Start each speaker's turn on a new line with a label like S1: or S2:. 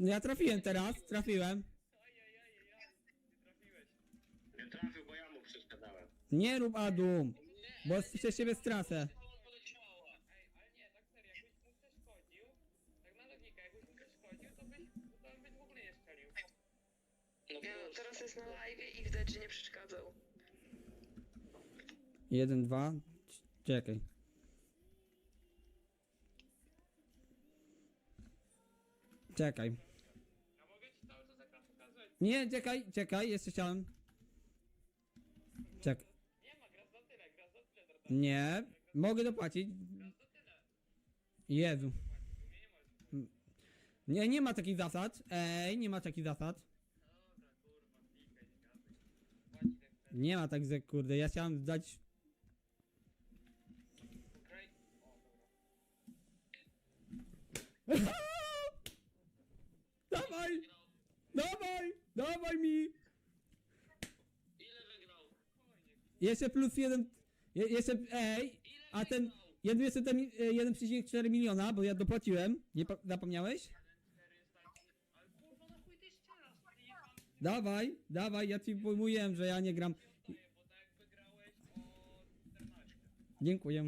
S1: Ja trafiłem teraz, trafiłem.
S2: Nie trafiłeś.
S3: Nie trafił, bo ja mu przeszkadzałem.
S1: Nie rób Adum, bo przez ciebie stracę.
S2: Ej, ale nie, tak serio, jakbyś mu przeszkodził, tak na logikę, jakbyś mu przeszkodził, to byś, to byś w ogóle nie strzelił.
S3: No
S4: Nie no, teraz jest na live i widać, że nie przeszkadzał.
S1: Jeden, dwa. c- Czekaj. Czekaj.
S2: Ja mogę ci cały czas ekran pokazać.
S1: Nie, czekaj, czekaj, jeszcze chciałem. Czek.
S2: Nie ma, za tyle, za tyle.
S1: Nie, mogę dopłacić. Jezu.
S2: Nie.
S1: Nie, ma takich zasad. Ej, nie ma takich zasad.
S2: Nie
S1: ma tak, że kurde, ja chciałem dać...
S2: Ukraj... O, dobra.
S1: Dawaj! Dawaj! Dawaj mi!
S3: Ile wygrał?
S1: Jeszcze plus jeden... Je, jeszcze, ej! A ten... Jeden jeszcze ten mi- e, 1,4 miliona, bo ja dopłaciłem. Nie pa- zapomniałeś?
S2: Ale kurwa, na chuj ty
S1: Dawaj, dawaj, ja ci pojmuję, że ja nie gram.
S2: bo tak jakby grałeś o 14.
S1: Dziękuję.